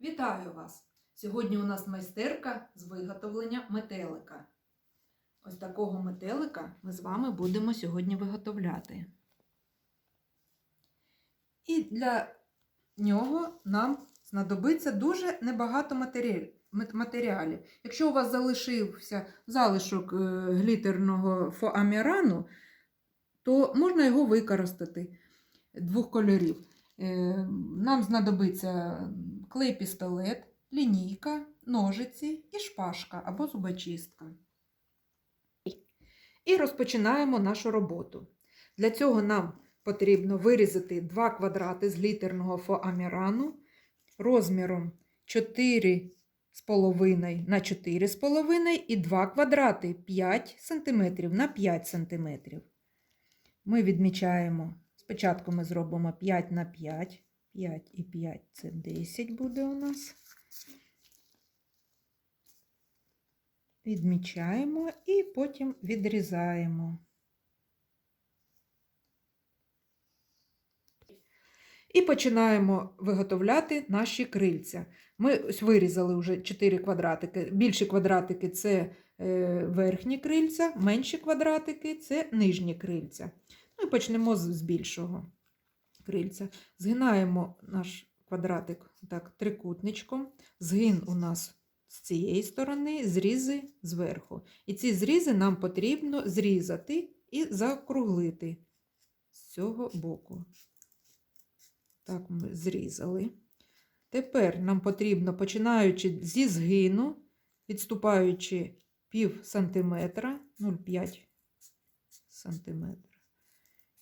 Вітаю вас! Сьогодні у нас майстерка з виготовлення метелика. Ось такого метелика ми з вами будемо сьогодні виготовляти. І для нього нам знадобиться дуже небагато матеріалів. Якщо у вас залишився залишок е, глітерного фоамірану, то можна його використати двох кольорів. Е, Нам знадобиться клей-пістолет, лінійка, ножиці і шпажка або зубочистка. І розпочинаємо нашу роботу. Для цього нам потрібно вирізати два квадрати з глітерного фоамірану розміром 4,5 на 4,5 і 2 квадрати 5 см на 5 см. Ми відмічаємо, спочатку ми зробимо 5 на 5, 5 і 5 це 10 буде у нас. Відмічаємо і потім відрізаємо. І починаємо виготовляти наші крильця. Ми ось вирізали вже 4 квадратики. Більші квадратики це е, верхні крильця, менші квадратики це нижні крильця. Ну і почнемо з, більшого крильця. Згинаємо наш квадратик так, трикутничком. Згин у нас з цієї сторони, зрізи зверху. І ці зрізи нам потрібно зрізати і закруглити з цього боку. Так, ми зрізали. Тепер нам потрібно, починаючи зі згину, відступаючи пів сантиметра, 0,5 сантиметра.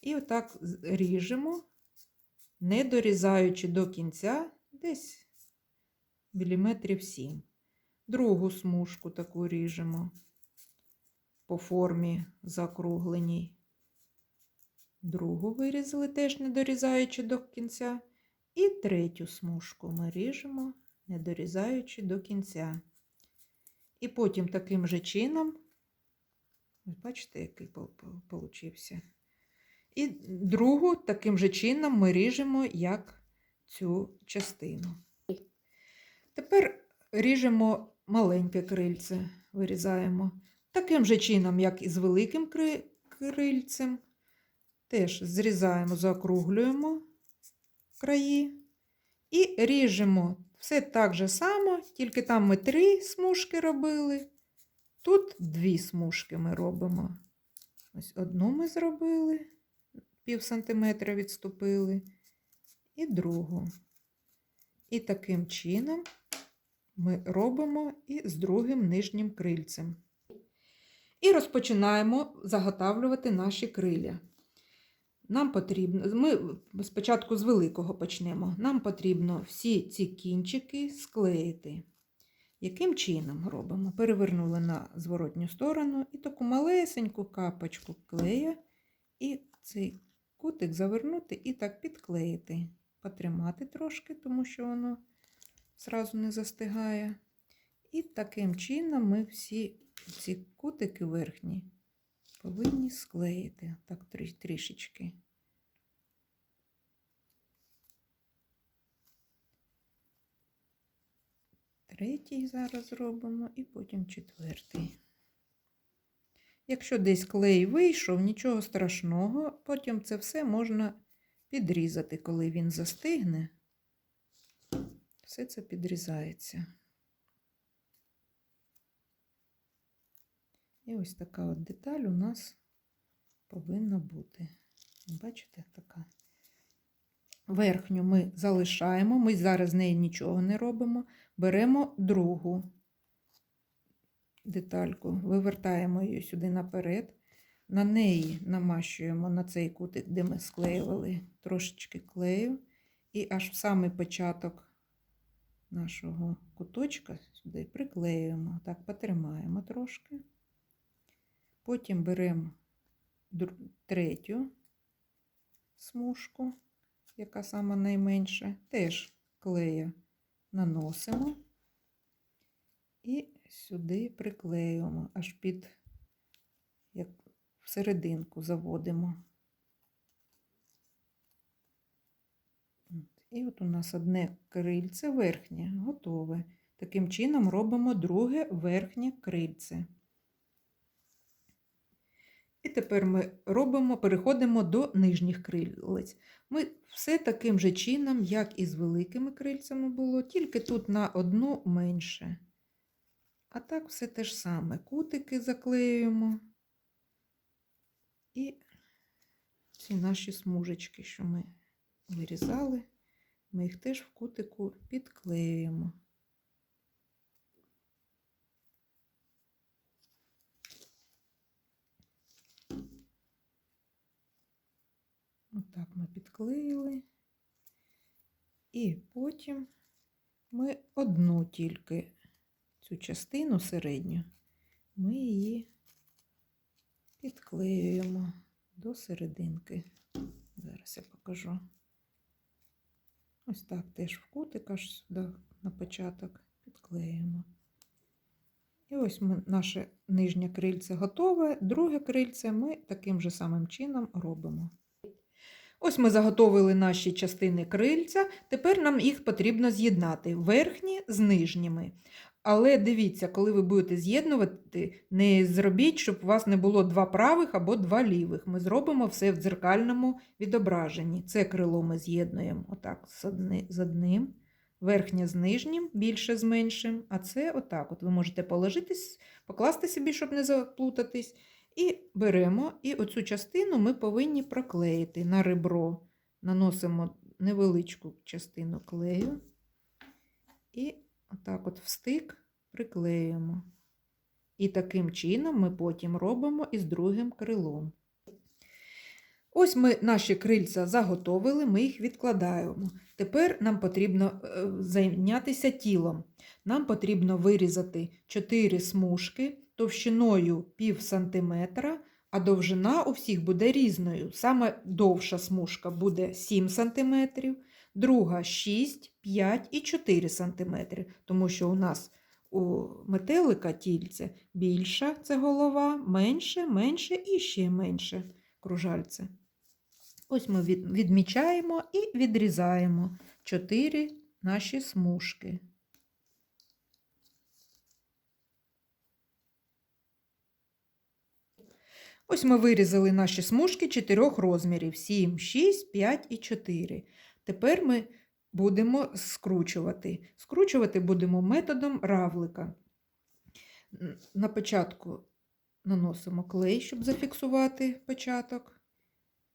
І отак ріжемо, не дорізаючи до кінця, десь міліметрів 7. Другу смужку таку ріжемо по формі закругленій. Другу вирізали, теж не дорізаючи до кінця. І третю смужку ми ріжемо, не дорізаючи до кінця. І потім таким же чином, бачите, який получився. І другу таким же чином ми ріжемо, як цю частину. Тепер ріжемо маленьке крильце, вирізаємо. Таким же чином, як і з великим крильцем. Теж зрізаємо, закруглюємо краї і ріжемо все так же само, тільки там ми три смужки робили, тут дві смужки ми робимо. Ось одну ми зробили, пів сантиметра відступили, і другу. І таким чином ми робимо і з другим нижнім крильцем. І розпочинаємо заготавлювати наші криля. Нам потрібно, ми спочатку з великого почнемо. Нам потрібно всі ці кінчики склеїти. Яким чином робимо? Перевернули на зворотню сторону і таку малесеньку капочку клея, і цей кутик завернути і так підклеїти, потримати трошки, тому що воно зразу не застигає. І таким чином ми всі ці кутики верхні повинні склеїти так трішечки. Третій зараз зробимо і потім четвертий. Якщо десь клей вийшов, нічого страшного, потім це все можна підрізати, коли він застигне. Все це підрізається. І ось така от деталь у нас повинна бути. Бачите, така. Верхню ми залишаємо, ми зараз з неї нічого не робимо. Беремо другу детальку, вивертаємо її сюди наперед, на неї намащуємо на цей кутик, де ми склеювали трошечки клею, і аж в самий початок нашого куточка сюди приклеюємо, так, потримаємо трошки. Потім беремо третю смужку, яка сама найменша, теж клею наносимо. І сюди приклеюємо, аж під як всерединку заводимо. І от у нас одне крильце верхнє готове. Таким чином робимо друге верхнє крильце. І тепер ми робимо, переходимо до нижніх крилець. Ми все таким же чином, як і з великими крильцями було, тільки тут на одну менше. А так все те ж саме. Кутики заклеюємо. І ці наші смужечки, що ми вирізали, ми їх теж в кутику підклеюємо. Отак ми підклеїли. І потім ми одну тільки цю частину середню, ми її підклеюємо до серединки. Зараз я покажу. Ось так теж в кутик аж сюди на початок підклеюємо. І ось ми, наше нижнє крильце готове. Друге крильце ми таким же самим чином робимо. Ось ми заготовили наші частини крильця. Тепер нам їх потрібно з'єднати верхні з нижніми. Але дивіться, коли ви будете з'єднувати, не зробіть, щоб у вас не було два правих або два лівих. Ми зробимо все в дзеркальному відображенні. Це крило ми з'єднуємо отак з, одним, верхнє з нижнім, більше з меншим. А це отак. От ви можете положитись, покласти собі, щоб не заплутатись. І беремо, і оцю частину ми повинні проклеїти на ребро. Наносимо невеличку частину клею. І отак от в стик приклеюємо. І таким чином ми потім робимо із другим крилом. Ось ми наші крильця заготовили, ми їх відкладаємо. Тепер нам потрібно е, зайнятися тілом. Нам потрібно вирізати 4 смужки товщиною пів сантиметра, а довжина у всіх буде різною. Саме довша смужка буде 7 см, друга 6, 5 і 4 см, тому що у нас у метелика тільце більша це голова, менше, менше і ще менше кружальце. Ось ми відмічаємо і відрізаємо 4 наші смужки. Ось ми вирізали наші смужки чотирьох розмірів: 7, 6, 5 і 4. Тепер ми будемо скручувати. Скручувати будемо методом равлика. На початку наносимо клей, щоб зафіксувати початок.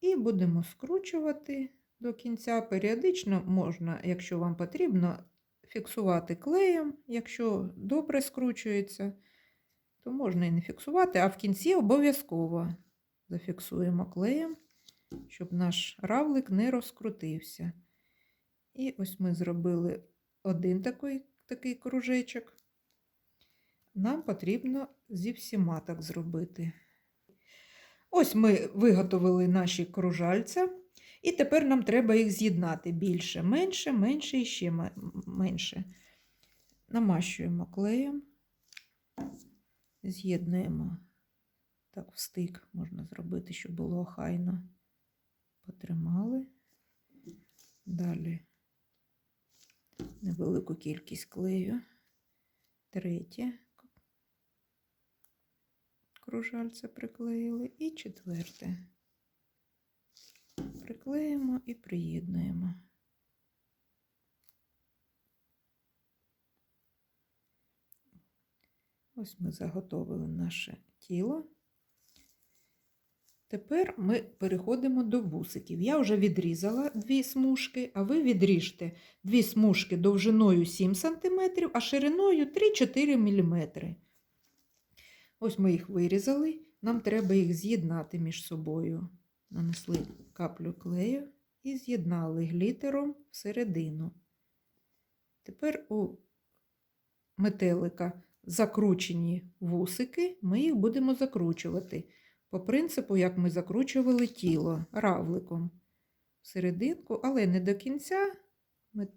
І будемо скручувати до кінця. Періодично можна, якщо вам потрібно, фіксувати клеєм, якщо добре скручується то можна і не фіксувати, а в кінці обов'язково зафіксуємо клеєм, щоб наш равлик не розкрутився. І ось ми зробили один такий, такий кружечок. Нам потрібно зі всіма так зробити. Ось ми виготовили наші кружальця, і тепер нам треба їх з'єднати більше, менше, менше і ще менше. Намащуємо клеєм з'єднуємо. Так, в стик можна зробити, щоб було охайно. Потримали. Далі невелику кількість клею. Третє кружальце приклеїли. І четверте. Приклеїмо і приєднуємо. Ось ми заготовили наше тіло. Тепер ми переходимо до вусиків. Я вже відрізала дві смужки, а ви відріжте дві смужки довжиною 7 см, а шириною 3-4 мм. Ось ми їх вирізали. Нам треба їх з'єднати між собою. Нанесли каплю клею і з'єднали глітером всередину. Тепер у метелика закручені вусики, ми їх будемо закручувати. По принципу, як ми закручували тіло равликом в серединку, але не до кінця. Ми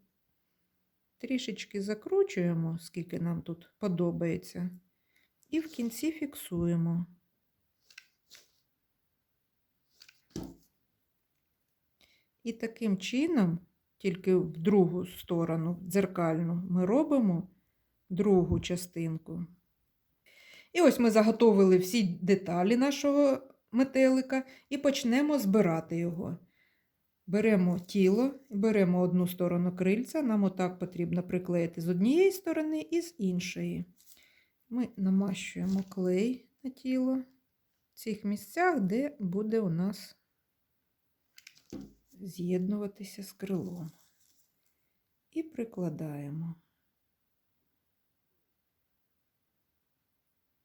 трішечки закручуємо, скільки нам тут подобається, і в кінці фіксуємо. І таким чином тільки в другу сторону, дзеркальну, ми робимо другу частинку. І ось ми заготовили всі деталі нашого метелика і почнемо збирати його. Беремо тіло, беремо одну сторону крильця, нам отак потрібно приклеїти з однієї сторони і з іншої. Ми намащуємо клей на тіло в цих місцях, де буде у нас з'єднуватися з крилом. І прикладаємо.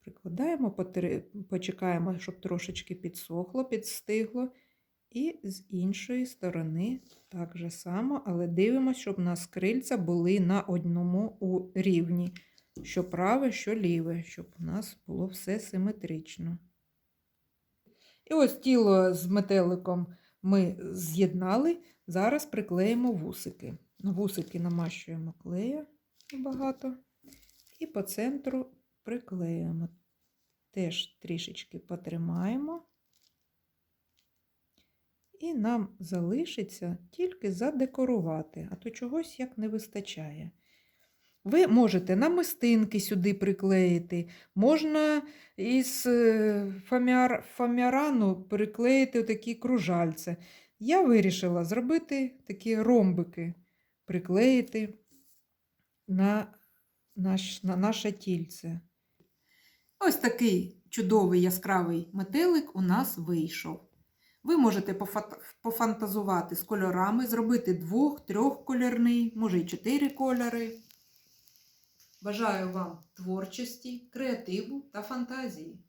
Прикладаємо, почекаємо, щоб трошечки підсохло, підстигло. І з іншої сторони так же само, але дивимося, щоб у нас крильця були на одному рівні. Що праве, що ліве, щоб у нас було все симетрично. І ось тіло з метеликом ми з'єднали. Зараз приклеїмо вусики. Вусики намащуємо клея багато. І по центру приклеїмо. Теж трішечки потримаємо. І нам залишиться тільки задекорувати, а то чогось як не вистачає. Ви можете намистинки сюди приклеїти, можна із е, фаміар, фаміарану приклеїти такі кружальця. Я вирішила зробити такі ромбики, приклеїти на, наш, на наше тільце. Ось такий чудовий яскравий метелик у нас вийшов. Ви можете пофантазувати з кольорами, зробити двох, трьохкольорний, може й чотири кольори. Бажаю вам творчості, креативу та фантазії.